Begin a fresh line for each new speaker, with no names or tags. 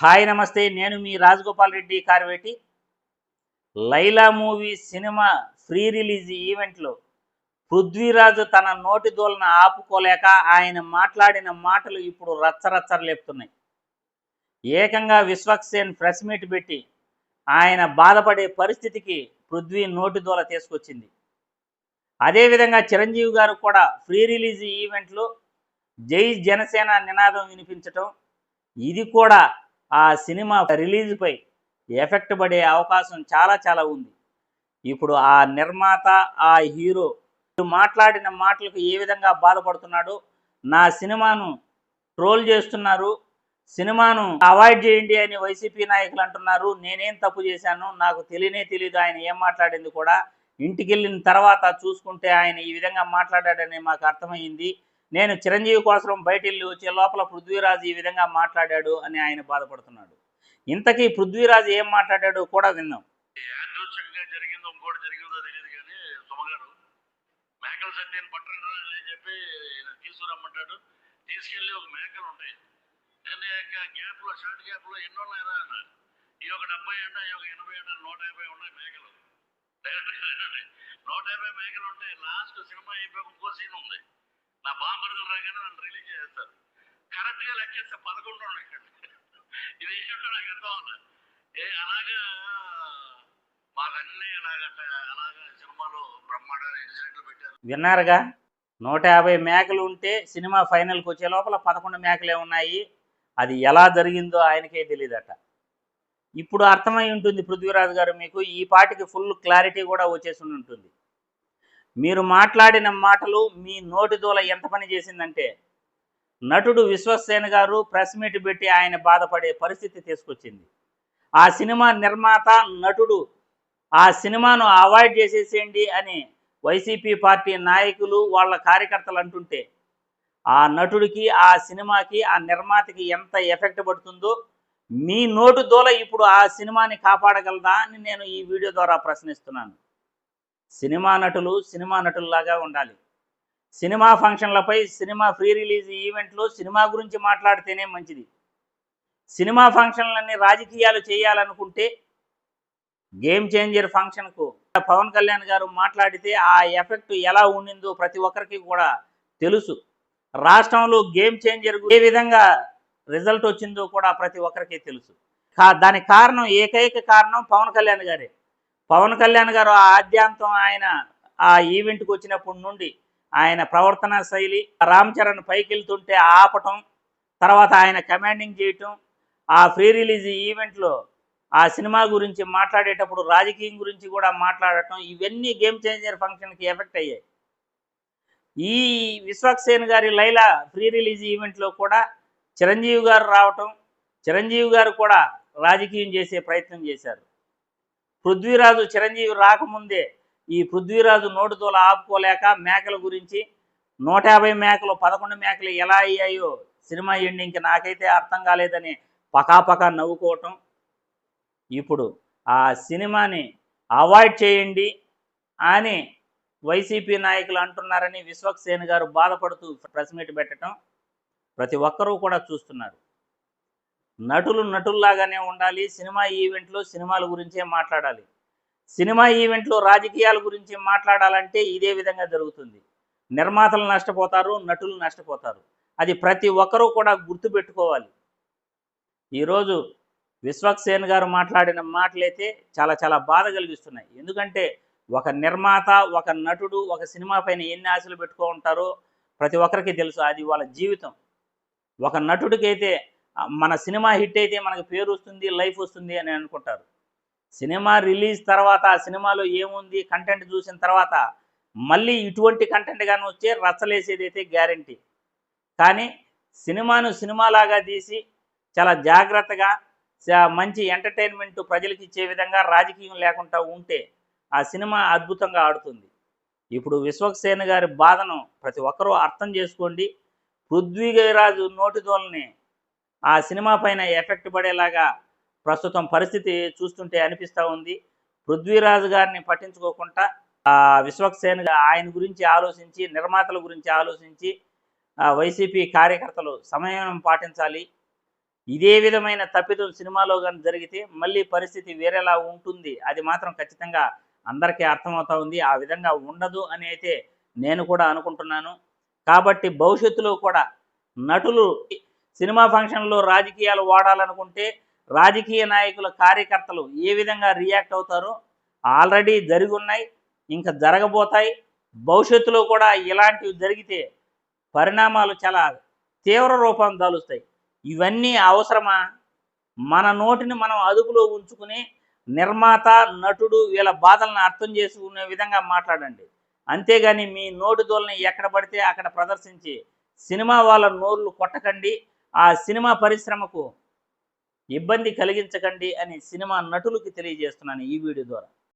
Hi నమస్తే నేను మీ Rajagopal Reddy Karveti. Laila movie cinema free release ఈవెంట్లో పృథ్వీరాజు తన నోటి దోలన ఆపుకోలేక ఆయన మాట్లాడిన మాటలు ఇప్పుడు రచ్చరచ్చర లేపుతున్నాయి. ఏకంగా విశ్వక్సేన్ ప్రెస్ మీట్ పెట్టి ఆయన బాధపడే పరిస్థితికి పృథ్వీ నోటి దోల తీసుకొచ్చింది. అదేవిధంగా చిరంజీవి గారు కూడా ఫ్రీ రిలీజ్ ఈవెంట్లో జై జనసేన నినాదం వినిపించటం ఇది కూడా ఆ సినిమా రిలీజ్పై ఎఫెక్ట్ పడే అవకాశం చాలా చాలా ఉంది. ఇప్పుడు ఆ నిర్మాత ఆ హీరో మాట్లాడిన మాటలకు ఏ విధంగా బాధపడుతున్నాడు నా సినిమాను ట్రోల్ చేస్తున్నారు సినిమాను అవాయిడ్ చేయండి అని వైసీపీ నాయకులు అంటున్నారు. నేనేం తప్పు చేశాను నాకు తెలియనే తెలియదు ఆయన ఏం మాట్లాడింది కూడా ఇంటికి వెళ్ళిన తర్వాత చూసుకుంటే ఆయన ఈ విధంగా మాట్లాడాడని మాకు అర్థమైంది. నేను చిరంజీవి కోసం బయట వెళ్ళి వచ్చే లోపల పృథ్వీరాజు ఈ విధంగా మాట్లాడాడు అని ఆయన బాధపడుతున్నాడు. ఇంతకీ పృథ్వీరాజు ఏం మాట్లాడాడు కూడా విన్నాం.
జరిగిందో ఇంకోటి జరిగిందో తెలియదు కానీ సుమగారు మేకల సత్యాన్ని పట్టండి అని చెప్పి తీసుకురమ్మంటాడు. తీసుకెళ్ళి ఒక మేకలు ఉంటాయి. దాని గ్యాప్లో షార్ట్ గ్యాప్లో ఎన్ని ఉన్నాయరా అన్న ఈ ఒక డెబ్బై ఎండ ఈ ఒక ఎనభై ఎండ నూట యాభై ఉన్నాయి మేకలు. నూట యాభై మేకలు ఉంటాయి లాస్ట్ సినిమా అయిపోయి ఇంకో సీన్ ఉంది. నా బాంబర్లు రాగానే నన్ను రిలీజ్ చేస్తారు కరెక్ట్గా లెక్కేస్తే పదకొండు ఉన్నాయి. ఇది ఏంటో నాకు అర్థం అవుతుంది ఏ అలాగా మాకన్నీ అలాగట అలాగా సినిమాలో బ్రహ్మాండమైన ఇన్సిడెంట్లు పెట్టారు.
విన్నారుగా? నూట యాభై మేకలు ఉంటే సినిమా ఫైనల్కి వచ్చే లోపల పదకొండు మేకలే ఉన్నాయి. అది ఎలా జరిగిందో ఆయనకే తెలియదట ఇప్పుడు అర్థమై ఉంటుంది పృథ్వీరాజు గారు మీకు ఈ పాటికి ఫుల్ క్లారిటీ కూడా వచ్చేసి ఉంటుంది. మీరు మాట్లాడిన మాటలు మీ నోటి దూల ఎంత పని చేసిందంటే నటుడు విశ్వసేన గారు ప్రెస్ మీట్ పెట్టి ఆయన బాధపడే పరిస్థితి తీసుకొచ్చింది. ఆ సినిమా నిర్మాత నటుడు ఆ సినిమాను అవాయిడ్ చేసేసేయండి అని వైసీపీ పార్టీ నాయకులు వాళ్ళ కార్యకర్తలు అంటుంటే ఆ నటుడికి ఆ సినిమాకి ఆ నిర్మాతకి ఎంత ఎఫెక్ట్ పడుతుందో మీ నోటు దోల ఇప్పుడు ఆ సినిమాని కాపాడగలదా అని నేను ఈ వీడియో ద్వారా ప్రశ్నిస్తున్నాను. సినిమా నటులు సినిమా నటుల్లాగా ఉండాలి. సినిమా ఫంక్షన్లపై సినిమా ఫ్రీ రిలీజ్ ఈవెంట్లో సినిమా గురించి మాట్లాడితేనే మంచిది. సినిమా ఫంక్షన్లన్నీ రాజకీయాలు చేయాలనుకుంటే గేమ్ చేంజర్ ఫంక్షన్కు పవన్ కళ్యాణ్ గారు మాట్లాడితే ఆ ఎఫెక్ట్ ఎలా ఉండిందో ప్రతి ఒక్కరికి కూడా తెలుసు. రాష్ట్రంలో గేమ్ చేంజర్ ఏ విధంగా రిజల్ట్ వచ్చిందో కూడా ప్రతి ఒక్కరికి తెలుసు. కా- దానికి కారణం ఏకైక కారణం పవన్ కళ్యాణ్ గారే. పవన్ కళ్యాణ్ గారు ఆ ఆద్యాంతం ఆయన ఆ ఈవెంట్కి వచ్చినప్పటి నుండి ఆయన ప్రవర్తన శైలి రామ్ చరణ్ పైకి వెళ్తుంటే ఆపటం తర్వాత ఆయన కమాండింగ్ చేయటం ఆ ఫ్రీ రిలీజ్ ఈవెంట్లో ఆ సినిమా గురించి మాట్లాడేటప్పుడు రాజకీయం గురించి కూడా మాట్లాడటం ఇవన్నీ గేమ్ చేంజర్ ఫంక్షన్కి ఎఫెక్ట్ అయ్యాయి. ఈ విశ్వక్సేన్ గారి లైలా ఫ్రీ రిలీజ్ ఈవెంట్లో కూడా చిరంజీవి గారు రావటం చిరంజీవి గారు కూడా రాజకీయం చేసే ప్రయత్నం చేశారు. పృథ్వీరాజు చిరంజీవి రాకముందే ఈ పృథ్వీరాజు నోటుతోల ఆపుకోలేక మేకల గురించి నూట యాభై మేకలు పదకొండు మేకలు ఎలా అయ్యాయో సినిమా ఎండింగ్కి నాకైతే అర్థం కాలేదని పకాపకా నవ్వుకోవటం. ఇప్పుడు ఆ సినిమాని అవాయిడ్ చేయండి అని వైసీపీ నాయకులు అంటున్నారని విశ్వక్సేన్ గారు బాధపడుతూ ప్రెస్ మీట్ పెట్టడం ప్రతి ఒక్కరూ కూడా చూస్తున్నారు. నటులు నటుల్లాగానే ఉండాలి సినిమా ఈవెంట్లో సినిమాల గురించే మాట్లాడాలి. సినిమా ఈవెంట్లో రాజకీయాల గురించి మాట్లాడాలంటే ఇదే విధంగా జరుగుతుంది. నిర్మాతలు నష్టపోతారు నటులు నష్టపోతారు. అది ప్రతి ఒక్కరూ కూడా గుర్తుపెట్టుకోవాలి. ఈరోజు విశ్వక్సేన్ గారు మాట్లాడిన మాటలైతే చాలా చాలా బాధ కలిగిస్తున్నాయి. ఎందుకంటే ఒక నిర్మాత ఒక నటుడు ఒక సినిమా పైన ఎన్ని ఆశలు పెట్టుకో ఉంటారో ప్రతి ఒక్కరికి తెలుసు. అది వాళ్ళ జీవితం. ఒక నటుడికైతే మన సినిమా హిట్ అయితే మనకు పేరు వస్తుంది లైఫ్ వస్తుంది అని అనుకుంటారు. సినిమా రిలీజ్ తర్వాత ఆ సినిమాలో ఏముంది కంటెంట్ చూసిన తర్వాత మళ్ళీ ఇటువంటి కంటెంట్ కానీ వచ్చే రచ్చలేసేదైతే గ్యారంటీ కానీ సినిమాను సినిమాలాగా తీసి చాలా జాగ్రత్తగా మంచి ఎంటర్టైన్మెంట్ ప్రజలకు ఇచ్చే విధంగా రాజకీయం లేకుండా ఉంటే ఆ సినిమా అద్భుతంగా ఆడుతుంది. ఇప్పుడు విశ్వక్సేన్ గారి బాధను ప్రతి ఒక్కరూ అర్థం చేసుకోండి. పృథ్వీరాజు నోటిదోల్ని ఆ సినిమా పైన ఎఫెక్ట్ పడేలాగా ప్రస్తుతం పరిస్థితి చూస్తుంటే అనిపిస్తూ ఉంది. పృథ్వీరాజు గారిని పట్టించుకోకుండా ఆ విశ్వక్సేన్ ఆయన గురించి ఆలోచించి నిర్మాతల గురించి ఆలోచించి వైసీపీ కార్యకర్తలు సమయం పాటించాలి. ఇదే విధమైన తప్పిదం సినిమాలో కానీ జరిగితే మళ్ళీ పరిస్థితి వేరేలా ఉంటుంది. అది మాత్రం ఖచ్చితంగా అందరికీ అర్థమవుతా ఉంది. ఆ విధంగా ఉండదు అని అయితే నేను కూడా అనుకుంటున్నాను. కాబట్టి భవిష్యత్తులో కూడా నటులు సినిమా ఫంక్షన్లో రాజకీయాలు వాడాలనుకుంటే రాజకీయ నాయకుల కార్యకర్తలు ఏ విధంగా రియాక్ట్ అవుతారో ఆల్రెడీ జరిగి ఉన్నాయి ఇంకా జరగబోతాయి. భవిష్యత్తులో కూడా ఇలాంటివి జరిగితే పరిణామాలు చాలా తీవ్ర రూపం దాలుస్తాయి. ఇవన్నీ అవసరమా? మన నోటిని మనం అదుపులో ఉంచుకుని నిర్మాత నటుడు వీళ్ళ బాధలను అర్థం చేసుకునే విధంగా మాట్లాడండి. అంతేగాని మీ నోటి దోలని ఎక్కడ పడితే అక్కడ ప్రదర్శించి సినిమా వాళ్ళ నోర్లు కొట్టకండి. ఆ సినిమా పరిశ్రమకు ఇబ్బంది కలిగించకండి అని సినిమా నటులకి తెలియజేస్తున్నాను ఈ వీడియో ద్వారా.